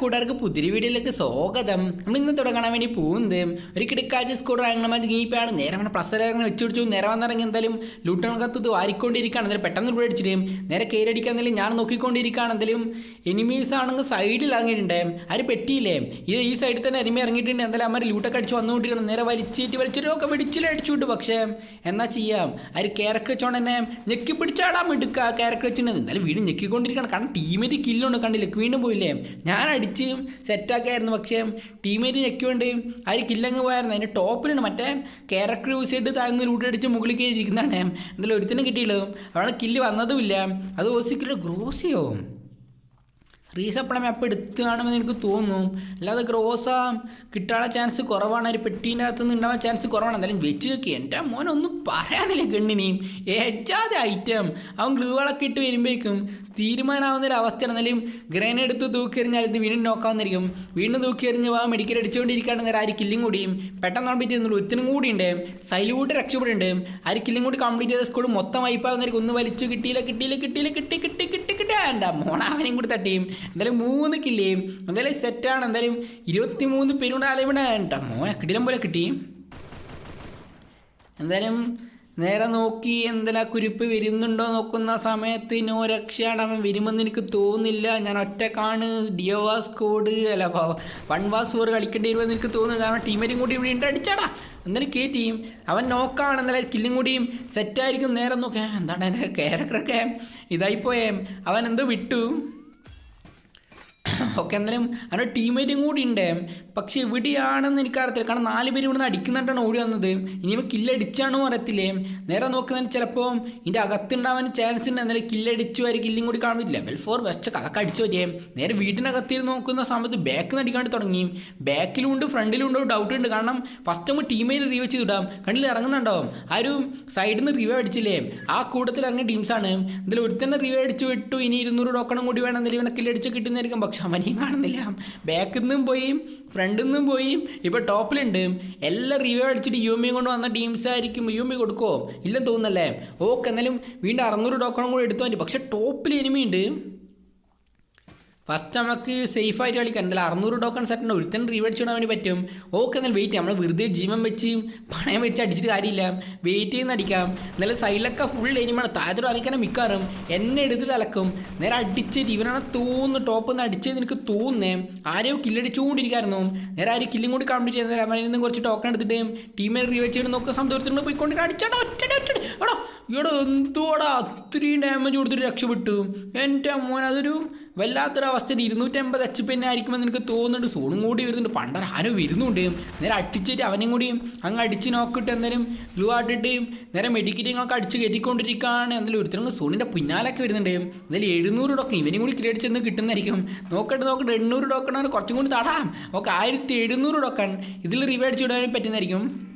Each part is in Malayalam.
കൂട്ടുകാർക്ക് പുതിരി വീഡിയോയിലേക്ക് സ്വാഗതം. നമ്മൾ ഇന്ന് തുടങ്ങാൻ വേണ്ടി പോകുന്നത് ഒരു കിടക്കാച്ച സ്കൂട്ടർ ഇറങ്ങണ മാച്ച് ഗീപ്പാണ് നേരെ അവനെ പ്ലസ് ഇറങ്ങി വെച്ച് പിടിച്ചു. നേരെ വന്നിറങ്ങി എന്തായാലും ലൂട്ടണക്കത്ത് വാരിക്കൊണ്ടിരിക്കുകയാണ്. എന്തായാലും പെട്ടെന്ന് ഇവിടെ അടിച്ചിട്ടും നേരെ കയറടിക്കാൻ എന്തായാലും ഞാൻ നോക്കിക്കൊണ്ടിരിക്കുകയാണ്. എന്തായാലും എനിമീസ് ആണെങ്കിൽ സൈഡിൽ ഇറങ്ങിയിട്ടുണ്ട്. ആര് പെട്ടിയില്ലേ? ഇത് ഈ സൈഡിൽ തന്നെ എനിമി ഇറങ്ങിയിട്ടുണ്ട്. എന്തായാലും അമ്മ ലൂട്ടൊക്കെ അടിച്ച് വന്നുകൊണ്ടിരിക്കണം നേരെ വലിച്ചിട്ട് വലിച്ചിട്ട് ഒക്കെ അടിച്ചു വിട്ടു പക്ഷേ എന്നാ ചെയ്യാം? ആര് കേരക്ക് വെച്ചോണ്ട് തന്നെ ഞെക്കി പിടിച്ചാടാൻ എടുക്കുക കേരക്ക് വെച്ചിട്ടുണ്ട് എന്തായാലും വീട് ഞെക്കിക്കൊണ്ടിരിക്കണം കാരണം ടീമിന്റെ കില്ലുണ്ട് കണ്ടില്ല? വീണ്ടും പോയില്ലേ? ഞാൻ സെറ്റാക്കായിരുന്നു പക്ഷേ ടീമേറ്റ് ഞെക്കുകൊണ്ട് അവർ കില്ലങ്ങ് പോയായിരുന്നു. അതിന്റെ ടോപ്പിലാണ് മറ്റേ ക്യാരക്ടർ യൂസ് ചെയ്തിട്ട് താഴ്ന്ന് ലൂട്ടടിച്ച് മുകളിൽ കയറി ഇരിക്കുന്നതാണ് എന്തായാലും ഒരുത്തിനും കിട്ടിയില്ല. അവിടെ കില്ല് വന്നതുമില്ല. അത് ഓസിക്കില്ല ഗ്രോസിയോ? റീസപ്ലം അപ്പം എടുത്ത് കാണുമെന്ന് എനിക്ക് തോന്നും. അല്ലാതെ ഗ്രോസ കിട്ടാനുള്ള ചാൻസ് കുറവാണ്. ഒരു പെട്ടീന്റെ അകത്ത് നിന്ന് ഉണ്ടാവാൻ ചാൻസ് കുറവാണ്. എന്തായാലും വെച്ച് നോക്കി. എന്റെ മോനെ ഒന്നും പറയാനില്ല ഗണ്ണിനെയും ഏറ്റാതെ ഐറ്റം അവൻ ഗ്ലൂകളൊക്കെ ഇട്ട് വരുമ്പോഴേക്കും തീരുമാനമാവുന്ന ഒരു അവസ്ഥയാണ്. എന്നാലും ഗ്രൈൻ എടുത്ത് തൂക്കിയെറിഞ്ഞാൽ ഇത് വീണ്ടും നോക്കാവുന്നിരിക്കും വീണ്ടും തൂക്കിയെറിഞ്ഞ് വാ മെഡിക്കൽ അടിച്ചുകൊണ്ടിരിക്കുകയാണ് നേരം ആര് കില്ലും കൂടിയും. പെട്ടെന്ന് കംപ്ലീറ്റ് ചെയ്യുന്നുള്ളൂ ഒരുത്തിനും കൂടി ഉണ്ട്. സൈലൂട്ട് രക്ഷപ്പെടുന്നുണ്ട്. ആര് കില്ലും കൂടി കംപ്ലീറ്റ് ചെയ്ത സ്കൂൾ മൊത്തം വൈപ്പാകുന്നവർക്ക് ഒന്ന് വലിച്ചു കിട്ടിയില്ല കിട്ടിയില്ല കിട്ടിയില്ല കിട്ടി കിട്ടി കിട്ടി കിട്ടി. എന്റെ മോണ അവനെയും കൂടി തട്ടിയും. എന്തായാലും മൂന്ന് കില്ലേയും എന്തായാലും സെറ്റാണ് എന്തായാലും ഇരുപത്തി മൂന്ന് പേരുകൊണ്ട് അലവിടെ കേട്ടോ മോനെ കിടിലം പോലെ കിട്ടി. എന്തായാലും നേരെ നോക്കി എന്തെല്ലാം കുരിപ്പ് വരുന്നുണ്ടോ നോക്കുന്ന സമയത്ത് നോ രക്ഷയാണ്. അവൻ വരുമെന്ന് എനിക്ക് തോന്നുന്നില്ല. ഞാൻ ഒറ്റക്കാണ്. ഡിയോവാസ് കോഡ് അല്ല വൺ വാസ് ഫോർ കളിക്കേണ്ടി വരുമെന്ന് എനിക്ക് തോന്നുന്നു കാരണം ടീമേറ്റും കൂടി ഇവിടെ ഉണ്ട്. അടിച്ചാടാ. എന്തായാലും കയറ്റിയും അവൻ നോക്കാണ്. എന്നാലും കില്ലും കൂടിയും സെറ്റായിരിക്കും നേരെ നോക്കാം. എന്താണ് എന്റെ ക്യാരക്ടറൊക്കെ ഇതായിപ്പോയേ അവൻ എന്തോ വിട്ടു. ഓക്കെ എന്തായാലും അവന്റെ ടീമേറ്റും കൂടി ഉണ്ട്. പക്ഷേ എവിടെയാണെന്ന് എനിക്കറിയത്തില്ല. കാരണം നാല് പേര് ഇവിടുന്ന് അടിക്കുന്നിട്ടാണ് ഓടി വന്നത്. ഇനിയിപ്പോൾ കില്ലടിച്ചാണോ അറിയത്തില്ലേ? നേരെ നോക്കുന്നതിന് ചിലപ്പോൾ ഇതിന്റെ അകത്തുണ്ടാവാൻ ചാൻസ് ഉണ്ട്. എന്നാലും കില്ലടിച്ചു വരെ കില്ലും കൂടി കാണുന്നില്ല. ലെവൽ ഫോർ വെസ്റ്റ് അതൊക്കെ അടിച്ചു വരികയും. നേരെ വീട്ടിനകത്തിരുന്ന് നോക്കുന്ന സമയത്ത് ബാക്കിൽ നിന്ന് അടിക്കാണ്ട് തുടങ്ങി. ബാക്കിലും ഉണ്ട് ഫ്രണ്ടിലും ഉണ്ട് ഡൗട്ട് ഉണ്ട്. കാരണം ഫസ്റ്റ് നമ്മൾ ടീമേറ്റ് റീവ് ചെയ്ത് ഇടാം. കണ്ടിൽ ഇറങ്ങുന്നുണ്ടാവും ആ ഒരു സൈഡിൽ നിന്ന് റിവ്യൂ അടിച്ചില്ലേ? ആ കൂട്ടത്തിൽ ഇറങ്ങിയ ടീംസാണ് എന്തായാലും ഒരുത്തന്നെ റിവ്യൂ അടിച്ച് വിട്ടു. ഇനി ഇരുന്നൂറ് ടോക്കണും കൂടി വേണം. എന്തെങ്കിലും ഇവനെ കില്ലടിച്ച് കിട്ടുന്നതായിരിക്കും. പക്ഷെ അവനെയും കാണുന്നില്ല. ബാക്കിൽ നിന്നും പോയി ഫ്രണ്ടിൽ നിന്നും പോയി. ഇപ്പോൾ ടോപ്പിലുണ്ട്. എല്ലാം റിവ്യൂ അടിച്ചിട്ട് യു എം കൊണ്ട് വന്ന ടീംസ് ആയിരിക്കും. യു എം കൊടുക്കുമോ ഇല്ലെന്ന് തോന്നുന്നല്ലേ? ഓക്കെ എന്നാലും വീണ്ടും അറുന്നൂറ് ടോക്കണം കൂടി എടുത്തു പക്ഷെ ടോപ്പിൽ എനിമിയുണ്ട് ഫസ്റ്റ് നമുക്ക് സേഫ് ആയിട്ട് കളിക്കാം. എന്തായാലും അറുന്നൂറ് ടോക്കൺ സെറ്റുണ്ട് ഒരുത്തൻ ഇടാൻ വേണ്ടി പറ്റും. ഓക്കെ എന്നാൽ വെയിറ്റ് ചെയ്യാം. നമ്മൾ വെറുതെ ജീവൻ വെച്ച് പണയം വെച്ച് അടിച്ചിട്ട് കാര്യമില്ല. വെയിറ്റ് ചെയ്യുന്ന അടിക്കാം എന്നാലും സൈഡിലൊക്കെ ഫുൾ എനിമാണ് താഴത്തോട് അലക്കാനും മിക്കാറും എന്നെ എടുത്തിട്ട് അലക്കും. നേരെ അടിച്ചിട്ട് ഇവനാണ് തോന്നുന്നു. ടോപ്പ് നിന്ന് അടിച്ചത് എനിക്ക് തോന്നുന്നേ. ആരെയോ കില്ലടിച്ചുകൊണ്ടിരിക്കായിരുന്നു നേരെ ആരും കില്ലും കൂടി കംപ്ലീറ്റ് ചെയ്യുന്നത് അവനിൽ നിന്ന് കുറച്ച് ടോക്കൺ എടുത്തിട്ട് ടീമിനെ റീവെച്ച് ചെയ്യണം നോക്കുക സംതൃപ്തി പോയിക്കൊണ്ട് അടിച്ചാടോ ഒറ്റ ഒറ്റ എടോ ഇവിടെ എന്തോടാ അത്രയും ഡാമേജ് കൊടുത്തിട്ട് രക്ഷപ്പെട്ടു. എന്റെ മോൻ അതൊരു വല്ലാത്തൊരവസ്ഥയിൽ ഇരുന്നൂറ്റമ്പത് എച്ച് പി തന്നെ ആയിരിക്കുമെന്ന് എനിക്ക് തോന്നുന്നുണ്ട്. സോണും കൂടി വരുന്നുണ്ട്. പണ്ടർ ആരോ വരുന്നുണ്ട്. നേരെ അടിച്ചിട്ട് അവനും കൂടി അങ്ങ് അടിച്ച് നോക്കിയിട്ട് എന്തായാലും ഗ്ലൂ ആട്ടിട്ട് നേരെ മെഡിക്കറ്റിങ്ങളൊക്കെ അടിച്ച് കയറ്റിക്കൊണ്ടിരിക്കുകയാണ്. എന്തായാലും ഒരുത്തരും സോണിന്റെ പിന്നാലൊക്കെ വരുന്നുണ്ട്. എന്തായാലും എഴുന്നൂറ് ഡോക്ക് ഇവനും കൂടി ക്രിയേറ്റ് ചെന്ന് കിട്ടുന്നതായിരിക്കും. നോക്കട്ടെ നോക്കട്ടെ. എണ്ണൂറ് ഡോക്കണ. കുറച്ചും കൂടി തടാം. ഓക്കെ ആയിരത്തി എഴുന്നൂറ് ഡോക്കൺ ഇതിൽ റിവേഡ് അടിച്ച് പറ്റുന്നതായിരിക്കും.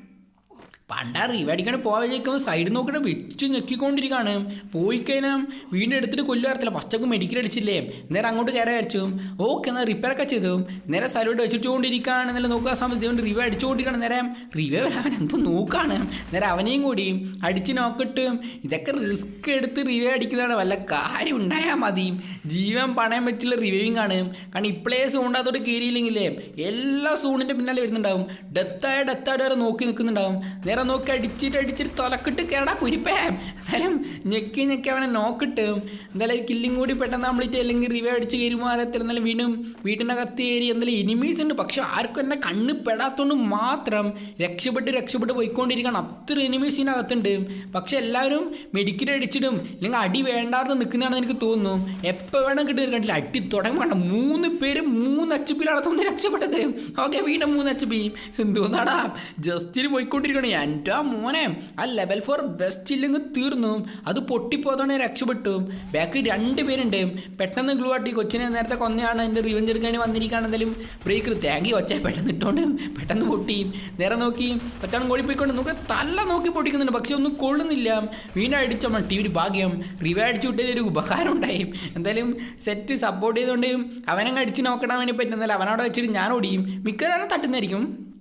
പണ്ടാ റിവടിക്കാണ് പോകാതിരിക്കുമ്പോൾ സൈഡ് നോക്കിയിട്ട് വെച്ച് ഞെക്കിക്കൊണ്ടിരിക്കുകയാണ്. പോയി കഴിഞ്ഞാൽ വീണ്ടും എടുത്തിട്ട് കൊല്ലുവാർത്തില്ല ഫസ്റ്റൊക്കെ മെഡിക്കൽ അടിച്ചില്ലേ? നേരെ അങ്ങോട്ട് കയറി അടിച്ചു ഓക്കെ എന്നാൽ റിപ്പയർ ഒക്കെ ചെയ്തു. നേരെ സൈഡോട്ട് വെച്ചിട്ടുകൊണ്ടിരിക്കുകയാണ്. നല്ല നോക്കുക സമയത്ത് ഇതുകൊണ്ട് റിവ അടിച്ചുകൊണ്ടിരിക്കുകയാണ്. നേരെ റിവ വരാൻ എന്തോ നോക്കുകയാണ് നേരെ അവനെയും കൂടി അടിച്ച് നോക്കിട്ട് ഇതൊക്കെ റിസ്ക് എടുത്ത് റിവ അടിക്കുന്നതാണ്. വല്ല കാര്യം ഉണ്ടായാൽ മതി. ജീവൻ പണയം വെച്ചുള്ള റിവ്യൂവിങ് ആണ്. കാരണം ഇപ്പോഴേ സൂണ്ടാത്തോട്ട് കയറിയില്ലെങ്കിലേ എല്ലാ സൂണിന്റെ പിന്നാലെ വരുന്നുണ്ടാവും. ഡെത്തായ ഡെത്തായിട്ട് വരെ നോക്കി നിൽക്കുന്നുണ്ടാവും. നേരെ നോക്കി അടിച്ചിട്ട് അടിച്ചിട്ട് തലക്കിട്ട് കേടാ കുരിപ്പേ. എന്തായാലും ഞെക്കി ഞെക്കി അവനെ നോക്കിട്ട് എന്തായാലും കില്ലിങ് കൂടി പെട്ടെന്ന് കംപ്ലീറ്റ് അല്ലെങ്കിൽ റിവേ അടിച്ച് കയറുമാറത്തിൽ എന്നാലും വീണ്ടും വീട്ടിനകത്ത് കയറി എന്തായാലും എനിമീസ് ഉണ്ട്. പക്ഷെ ആർക്കും എന്നെ കണ്ണ് പെടാത്തോണ്ട് മാത്രം രക്ഷപ്പെട്ട് രക്ഷപ്പെട്ട് പോയിക്കൊണ്ടിരിക്കണം. അത്ര എനിമീസ് ഇതിനകത്തുണ്ട്. പക്ഷെ എല്ലാവരും മെഡിക്കൽ അടിച്ചിടും അല്ലെങ്കിൽ അടി വേണ്ടാറിന് നിൽക്കുന്നതാണെന്ന് എനിക്ക് തോന്നുന്നു. എപ്പോൾ വേണം കിട്ടുന്ന കണ്ടില്ല. അടി തുടങ്ങണം മൂന്ന് പേര് മൂന്ന് എച്ച് പിയിലാണ് രക്ഷപ്പെട്ടത്. ഓക്കെ വീണ്ടും മൂന്ന് എച്ച് പി എന്തോന്നാടാ? ജസ്റ്റിന് പോയിക്കൊണ്ടിരിക്കണം എന്റെ മോനെ ആ ലെവൽ ഫോർ ബെസ്റ്റ് ഇല്ലെങ്കിൽ തീർന്നു. അത് പൊട്ടിപ്പോതോണേ രക്ഷപ്പെട്ടു. ബാക്കിൽ രണ്ട് പേരുണ്ട്. പെട്ടെന്ന് ഗ്ലൂ ആട്ടി കൊച്ചിനെ നേരത്തെ കൊന്നയാണ് എന്റെ റിവഞ്ച് എടുക്കാൻ വന്നിരിക്കുകയാണ് എന്തായാലും. ബ്രേക്ക് യു ഒച്ച പെട്ടെന്ന് ഇട്ടോണ്ട് പെട്ടെന്ന് പൊട്ടി. നേരെ നോക്കി. കൊച്ചാണ് കോഴി പോയിക്കൊണ്ട് നോക്കി. തല്ല നോക്കി പൊട്ടിക്കുന്നുണ്ട്. പക്ഷെ ഒന്നും കൊള്ളുന്നില്ല. വീണ്ടും അടിച്ച ടി വി ഭാഗ്യം. റിവേ അടിച്ചു വിട്ടതിൽ ഒരു ഉപകാരം ഉണ്ടായി. എന്തായാലും സെറ്റ് സപ്പോർട്ട് ചെയ്തുകൊണ്ട് അവനങ്ങ് അടിച്ച് നോക്കണം വേണ്ടി പറ്റുന്നില്ല അവനവിടെ വെച്ചിട്ട് ഞാൻ ഓടിയും. മിക്കവാറും തട്ടുന്നതായിരിക്കും.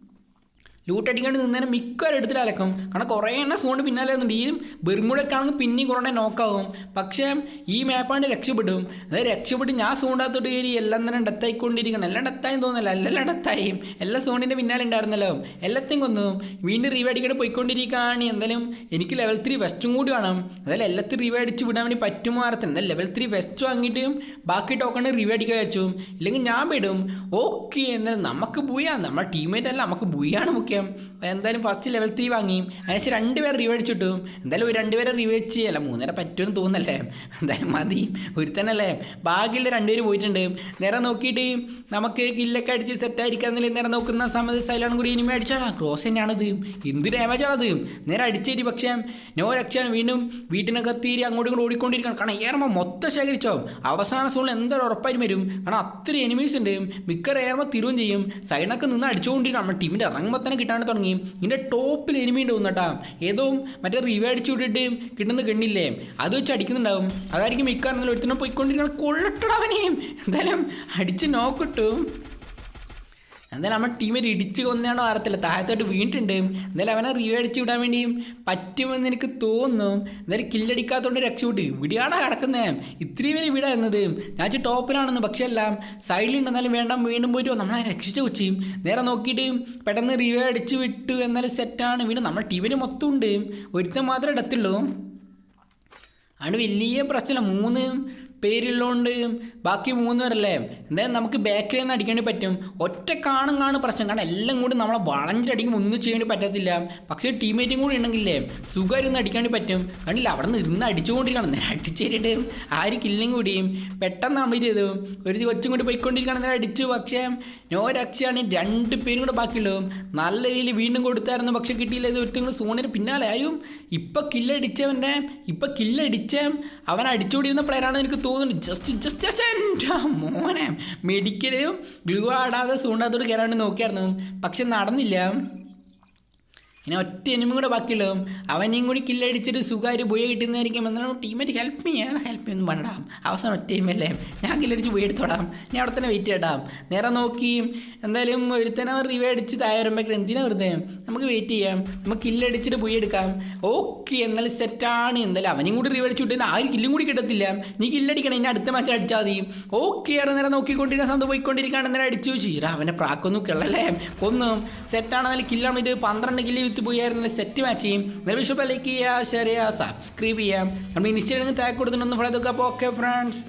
ലൂട്ട് അടിക്കാണ്ട് നിന്നേനെ മിക്കവരും എടുത്തിട്ട് അലക്കും. കാരണം കുറേ എണ്ണ സോണ്ട് പിന്നാലെ വന്നിട്ട് ഈ ബെർമുടൊക്കെ ആണെങ്കിൽ പിന്നെയും കുറേ നോക്കാവും പക്ഷേ ഈ മാപ്പാണ്ട് രക്ഷപ്പെടും. അതായത് രക്ഷപ്പെട്ട് ഞാൻ സോണ്ടാത്തോട്ട് കയറി എല്ലാം തന്നെ ഡെത്തായിക്കൊണ്ടിരിക്കണം. എല്ലാം ഡെത്തായി തോന്നില്ല എല്ലാം ഡെത്തായി. എല്ലാ സോണിന്റെ പിന്നാലെ ഉണ്ടായിരുന്നല്ലോ. എല്ലാത്തെയും കൊന്നു. വീണ്ടും റീവ് അടിക്കാണ്ട് പോയിക്കൊണ്ടിരിക്കുകയാണ്. എന്തായാലും എനിക്ക് ലെവൽ ത്രീ വെസ്റ്റും കൂടി വേണം. അതായത് എല്ലാത്തും റീവ് അടിച്ച് വിടാൻ വേണ്ടി അർത്ഥം എന്തായാലും ലെവൽ ത്രീ വെസ്റ്റ് വാങ്ങിയിട്ട് ബാക്കി ടോക്കൺ റീവ് അടിക്കാൻ വെച്ചു ഇല്ലെങ്കിൽ ഞാൻ വിടും. ഓക്കെ എന്തായാലും നമുക്ക് ബുയാ നമ്മുടെ ടീമേറ്റ് അല്ല. നമുക്ക് ബൂയാണ് മുഖ്യം. എന്തായാലും ഫസ്റ്റ് ലെവൽ ത്രീ വാങ്ങി അതിനുശേഷം രണ്ടുപേരെ റിവേ അടിച്ചിട്ടും എന്തായാലും ഒരു രണ്ടുപേരെ റിവ് അടിച്ച് അല്ല മൂന്നര പറ്റുമെന്ന് തോന്നുന്നല്ലേ? എന്തായാലും മതി. ഒരു തന്നെയല്ലേ ബാക്കിയുള്ള രണ്ടുപേര് പോയിട്ടുണ്ട്. നേരെ നോക്കിയിട്ട് നമുക്ക് കില്ലൊക്കെ അടിച്ച് സെറ്റായിരിക്കാന്നില്ല നേരെ നോക്കുന്ന സമയത്ത് സൈലാണ് കൂടി ഇനിമേ അടിച്ചാലാ ക്രോസ് തന്നെയാണത് എന്ത് ഡാമേജാണത് നേരെ അടിച്ചേരി പക്ഷേ നോ രക്ഷയാണ് വീണ്ടും വീട്ടിനൊക്കെ തീരി അങ്ങോട്ടും കൂടെ ഓടിക്കൊണ്ടിരിക്കണം കാരണം ഏറമ മൊത്തം ശേഖരിച്ചോ? അവസാന സോണിൽ എന്തായാലും ഉറപ്പായിട്ട് വരും. കാരണം അത്ര എനിമീസ് ഉണ്ട്. മിക്ക ഏറമ തിരുവും ചെയ്യും. സൈഡൊക്കെ നിന്ന് അടിച്ചുകൊണ്ടിരിക്കണം നമ്മുടെ ടീമിന്റെ ഇറങ്ങുമ്പോൾ തന്നെ കിട്ടാണ്ട് തുടങ്ങി. ഇതിന്റെ ടോപ്പിൽ എനിമി ഉണ്ടാവും കേട്ടാ. ഏതോ മറ്റേ റിവ അടിച്ചു വിട്ടിട്ട് കിട്ടുന്ന ഗണ്ണില്ലേ? അത് വെച്ച് അടിക്കുന്നുണ്ടാവും. അതായിരിക്കും മിക്ക ഒരുത്തിനെ പോയിക്കൊണ്ടിരിക്കണം കൊള്ളട്ടടവനെയും എന്തായാലും അടിച്ച് നോക്കിട്ടും എന്തായാലും നമ്മുടെ ടീമിൽ ഇടിച്ച് കൊന്നാണോ അറിയത്തില്ല. താഴത്തോട്ട് വീണിട്ടുണ്ട്. എന്തായാലും അവനെ റിവ്യൂ അടിച്ച് വിടാൻ വേണ്ടിയും പറ്റുമെന്ന് എനിക്ക് തോന്നുന്നു. എന്തായാലും കില്ലടിക്കാത്തതുകൊണ്ട് രക്ഷപ്പെട്ട്. വിടിയാടാ കിടക്കുന്നേ. ഇത്രയും വലിയ വീടാ എന്നത്. ഞാൻ വെച്ചാൽ ടോപ്പിലാണെന്ന് പക്ഷേ എല്ലാം സൈഡിൽ ഉണ്ടെന്നാലും വേണ്ട വീണ്ടും പോയിട്ട് നമ്മളെ രക്ഷിച്ച കൊച്ചിയും നേരെ നോക്കിയിട്ട് പെട്ടെന്ന് റിവ്യൂ അടിച്ച് വിട്ടു എന്നാലും സെറ്റാണ് വീണ്ടും നമ്മുടെ ടീമിന് മൊത്തം ഉണ്ട് ഒരുത്തൻ മാത്രമേ ഇടത്തുള്ളൂ. അതുകൊണ്ട് വലിയ പ്രശ്നമില്ല. മൂന്ന് പേരുള്ളതുകൊണ്ട് ബാക്കി മൂന്ന് പേരല്ലേ എന്തായാലും നമുക്ക് ബാക്കിൽ നിന്ന് അടിക്കേണ്ടി പറ്റും. ഒറ്റ കാണും കാണും പ്രശ്നം. കാരണം എല്ലാം കൂടി നമ്മളെ വളഞ്ചടിക്കും ഒന്നും ചെയ്യേണ്ടി പറ്റത്തില്ല. പക്ഷേ ടീമേറ്റും കൂടി ഉണ്ടെങ്കിലേ സുഖമായി ഇരുന്ന് അടിക്കേണ്ടി പറ്റും. കണ്ടില്ല? അവിടെ നിന്ന് ഇരുന്ന് അടിച്ചുകൊണ്ടിരിക്കണം. നേരെ അടിച്ചേരിട്ട് ആര് കൂടിയും പെട്ടെന്ന് നമ്മൾ ചെയ്തു. ഒരു കൊച്ചും കൂടി പോയിക്കൊണ്ടിരിക്കണം. നേരെ അടിച്ചു. പക്ഷേ നോ രക്ഷയാണ് രണ്ട് പേരും കൂടെ ബാക്കിയുള്ളൂ. നല്ല രീതിയിൽ വീണ്ടും കൊടുത്തായിരുന്നു. പക്ഷേ കിട്ടിയില്ല. ഇത് ഒരുത്തും കൂടെ സോണിന് പിന്നാലെ ആയും. ഇപ്പം കില്ലടിച്ചവന്റെ ഇപ്പം കില്ലടിച്ച അവൻ അടിച്ചുകൊണ്ടിരുന്ന പ്ലെയറാണ് എനിക്ക് തോന്നുന്നത് ജസ്റ്റ് ജസ്റ്റ് എന്റെ മോനെ. മെഡിക്കലും ഗ്ലൂ ആടാതെ സൂണ്ടാത്തോട് കയറാണ്ട് നോക്കിയായിരുന്നു. പക്ഷെ നടന്നില്ല. ഇനി ഒറ്റ എനിമും കൂടെ ബാക്കിയുള്ളതും അവനെയും കൂടി കില്ലടിച്ചിട്ട് സുഖമായിട്ട് പോയി കിട്ടുന്നതായിരിക്കും എന്നാലും ടീമേറ്റ് ഹെൽപ്പ് ചെയ്യാൻ ഹെൽപ്പ് ചെയ്യുന്നു പണിടാം അവസാനം ഒറ്റ ടീമല്ലേ ഞാൻ കില്ലടിച്ച് പോയി എടുത്തോടാം ഞാൻ അവിടെ തന്നെ വെയിറ്റ് ചെയ്യടാം നേരെ നോക്കി എന്തായാലും ഒരുത്തനെ റിവേ അടിച്ച് താഴെ എന്തിനാ വെറുതെ? നമുക്ക് വെയിറ്റ് ചെയ്യാം. നമുക്ക് കില്ലടിച്ചിട്ട് പോയി എടുക്കാം. ഓക്കെ എന്നാലും സെറ്റാണ് എന്തായാലും അവനും കൂടി റിവേ അടിച്ചു വിട്ടാൽ ആരും കില്ലും കൂടി കിട്ടത്തില്ല. നീ കില്ലടിക്കണം ഇനി അടുത്ത മാച്ച് അടിച്ചാൽ മതി. ഓക്കെ അവിടെ നേരെ നോക്കിക്കൊണ്ടിരിക്കാൻ സ്വന്തം പോയിക്കൊണ്ടിരിക്കുകയാണ്. നേരെ അടിച്ചു. ചീരാ അവനെ പ്രാക്കൊന്നും കിള്ളല്ലേ? ഒന്നും സെറ്റാണ് നല്ല കില്ലാണ് ഇത് പന്ത്രണ്ട് കില്ല് വിത്ത് പോയായിരുന്നു സെറ്റ് മാച്ച് ചെയ്യും. എന്നാൽ വിഷയം ലൈക്ക് ചെയ്യുക ഷെയർ ചെയ്യുക സബ്സ്ക്രൈബ് ചെയ്യാം നമ്മൾ ഇൻസ്റ്റാഗ്രാമിൽ താക്ക് കൊടുത്തിട്ടൊന്ന് ഫോളോ ചെയ്തൊക്കെ അപ്പോൾ ഓക്കെ ഫ്രണ്ട്സ്